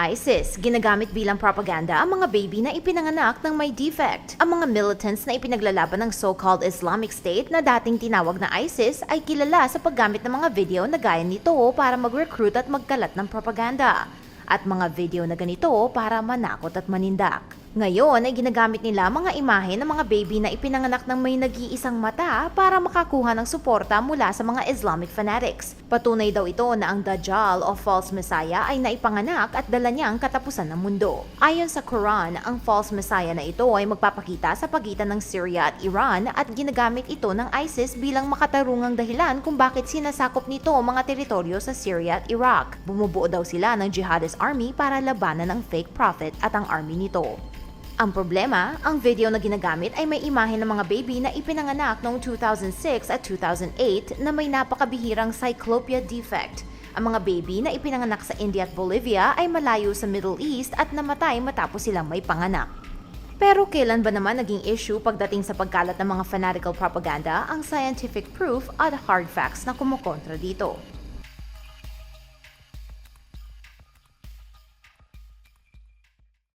ISIS, ginagamit bilang propaganda ang mga baby na ipinanganak ng may defect. Ang mga militants na ipinaglalaban ng so-called Islamic State na dating tinawag na ISIS ay kilala sa paggamit ng mga video na gaya nito para mag-recruit at magkalat ng propaganda. At mga video na ganito para manakot at manindak. Ngayon ay ginagamit nila mga imahe ng mga baby na ipinanganak ng may nag-iisang mata para makakuha ng suporta mula sa mga Islamic fanatics. Patunay daw ito na ang Dajjal o false messiah ay naipanganak at dala niya ang katapusan ng mundo. Ayon sa Quran, ang false messiah na ito ay magpapakita sa pagitan ng Syria at Iran at ginagamit ito ng ISIS bilang makatarungang dahilan kung bakit sinasakop nito mga teritoryo sa Syria at Iraq. Bumubuo daw sila ng jihadist army para labanan ang fake prophet at ang army nito. Ang problema, ang video na ginagamit ay may imahe ng mga baby na ipinanganak noong 2006 at 2008 na may napakabihirang cyclopia defect. Ang mga baby na ipinanganak sa India at Bolivia ay malayo sa Middle East at namatay matapos silang may panganak. Pero kailan ba naman naging issue pagdating sa pagkalat ng mga fanatical propaganda ang scientific proof at hard facts na kumukontra dito?